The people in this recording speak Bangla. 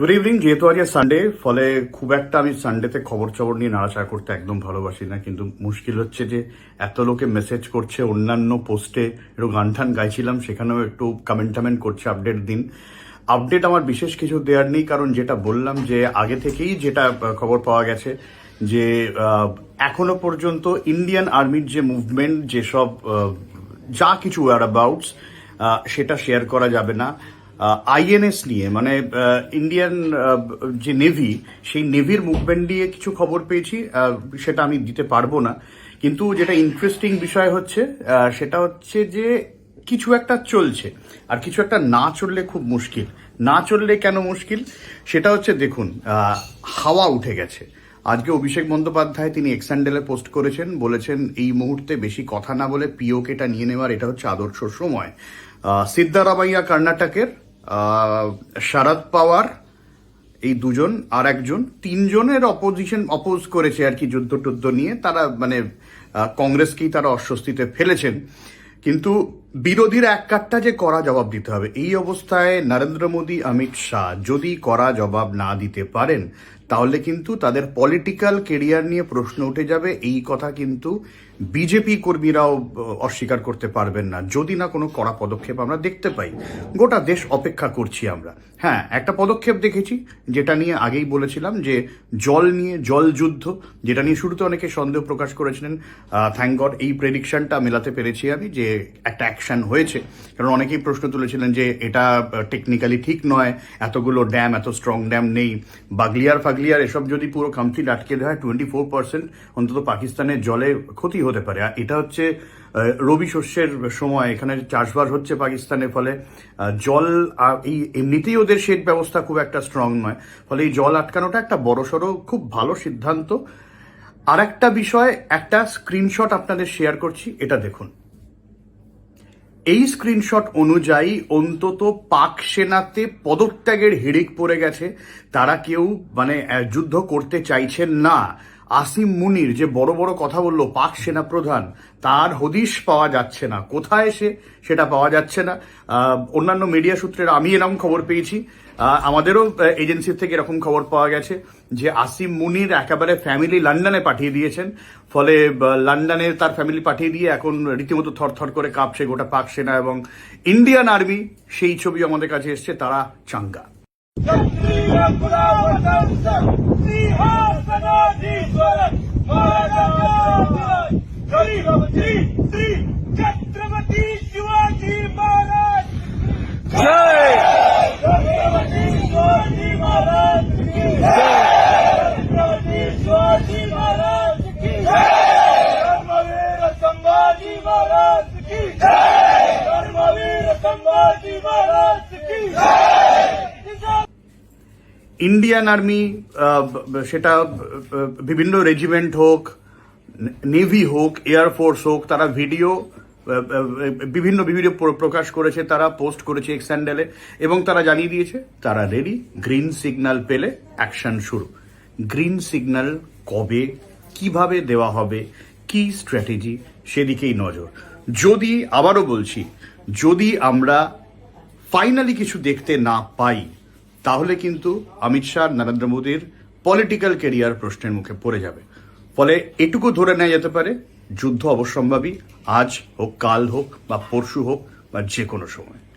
গুড ইভিনিং যেহেতু আজকে সানডে ফলে খুব একটা আমি সানডেতে খবর চবর নিয়ে নাড়াচাড়া করতে একদম ভালোবাসি না, কিন্তু মুশকিল হচ্ছে যে এত লোকে মেসেজ করছে, অন্যান্য পোস্টে একটু গান টান গাইছিলাম, সেখানেও একটু কমেন্ট টামেন্ট করছে আপডেট দিন। আপডেট আমার বিশেষ কিছু দেওয়ার নেই, কারণ যেটা বললাম যে আগে থেকেই যেটা খবর পাওয়া গেছে যে এখনও পর্যন্ত ইন্ডিয়ান আর্মির যে মুভমেন্ট যেসব যা কিছু ওয়ার অ্যাবাউটস সেটা শেয়ার করা যাবে না। আইএনএস নিয়ে মানে ইন্ডিয়ান যে নেভি সেই নেভির মুভমেন্ট নিয়ে কিছু খবর পেয়েছি সেটা আমি দিতে পারব না। কিন্তু যেটা ইন্টারেস্টিং বিষয় হচ্ছে সেটা হচ্ছে যে কিছু একটা চলছে আর কিছু একটা না চললে খুব মুশকিল। না চললে কেন মুশকিল? সেটা হচ্ছে দেখুন হাওয়া উঠে গেছে। আজকে অভিষেক বন্দ্যোপাধ্যায় তিনি এক্সান্ডেলে পোস্ট করেছেন বলেছেন এই মুহূর্তে বেশি কথা না বলে পিওকেটা নিয়ে নেওয়ার এটা হচ্ছে আদর্শ সময়। আহ, সিদ্ধারামাইয়া কর্ণাটকের শরদ পাওয়ার, এই দুজন আর একজন, তিনজনের অপোজিশন অপোজ করেছে আর কি যুদ্ধ টুদ্ধ নিয়ে। তারা মানে কংগ্রেসকেই তারা অস্বস্তিতে ফেলেছেন। কিন্তু বিরোধীর এক কাটটা যে করা জবাব দিতে হবে, এই অবস্থায় নরেন্দ্র মোদী, অমিত শাহ যদি করা জবাব না দিতে পারেন তাহলে কিন্তু তাদের পলিটিক্যাল কেরিয়ার নিয়ে প্রশ্ন উঠে যাবে। এই কথা কিন্তু বিজেপি কর্মীরাও অস্বীকার করতে পারবেন না। যদি না কোনো কড়া পদক্ষেপ আমরা দেখতে পাই। গোটা দেশ অপেক্ষা করছি আমরা। হ্যাঁ একটা পদক্ষেপ দেখেছি, যেটা নিয়ে আগেই বলেছিলাম যে জল নিয়ে, জল যুদ্ধ, যেটা নিয়ে শুরুতে অনেকে সন্দেহ প্রকাশ করেছিলেন। থ্যাংক গড এই প্রেডিকশনটা মেলাতে পেরেছি আমি যে একটা অ্যাকশন হয়েছে। কারণ অনেকেই প্রশ্ন তুলেছিলেন যে এটা টেকনিক্যালি ঠিক নয়। এতগুলো ড্যাম এত স্ট্রং ড্যাম নেই। বাগলিয়ার ফাগলিয়ার এসব যদি পুরো কমপ্লিট আটকে দেওয়া হয় টোয়েন্টি ফোর পার্সেন্ট অন্তত পাকিস্তানের জলে ক্ষতি হতে পারে। আর এটা হচ্ছে রবি শস্যের সময়, এখানে চাষবাস হচ্ছে পাকিস্তানের ফলে। জল এই এমনিতেই ওদের সেচ ব্যবস্থা খুব একটা স্ট্রং নয়। ফলে এই জল আটকানোটা একটা বড়সড়, খুব ভালো সিদ্ধান্ত। আর একটা বিষয়, একটা স্ক্রিনশট আপনাদের শেয়ার করছি, এটা দেখুন। এই স্ক্রিনশট অনুযায়ী অন্তত পাক সেনাতে পদত্যাগের হিড়িক পড়ে গেছে। তারা কেউ মানে যুদ্ধ করতে চাইছেন না। আসিম মুনির যে বড় বড় কথা বলল পাক সেনা প্রধান তার হদিশ পাওয়া যাচ্ছে না কোথায় সে সেটা পাওয়া যাচ্ছে না অন্যান্য মিডিয়া সূত্রের আমি এরকম খবর পেয়েছি আমাদেরও এজেন্সির থেকে এরকম খবর পাওয়া গেছে যে আসিম মুনির একেবারে ফ্যামিলি লন্ডনে পাঠিয়ে দিয়েছেন ফলে লন্ডনে তার ফ্যামিলি পাঠিয়ে দিয়ে এখন রীতিমতো থরথর করে কাঁপছে গোটা পাক সেনা এবং ইন্ডিয়ান আর্মি সেই ছবি আমাদের কাছে এসছে তারা চাঙ্গা Fernandes! Fora! Fora! Indian army সেটা বিভিন্ন রেজিমেন্ট হোক নেভি হোক এয়ারফোর্স হোক, তারা ভিডিও বিভিন্ন ভিডিও প্র- প্রকাশ করেছে, তারা পোস্ট করেছে এক্সান্ডেলে এবং তারা জানিয়ে দিয়েছে, তারা রেডি গ্রিন সিগন্যাল পেলে অ্যাকশন শুরু। গ্রিন সিগন্যাল কবে, কীভাবে দেওয়া হবে, কি স্ট্র্যাটেজি সেদিকেই নজর। যদি, আবারও বলছি, যদি আমরা ফাইনালি কিছু দেখতে না পাই তাহলে কিন্তু অমিত শাহ, নরেন্দ্র মোদীর পলিটিক্যাল কেরিয়ার প্রশ্নের মুখে পড়ে যাবে। ফলে এটুকু ধরে নেওয়া যেতে পারে, যুদ্ধ অবশ্যম্ভাবী, আজ হোক, কাল হোক, বা পরশু হোক, বা যে কোনো সময়।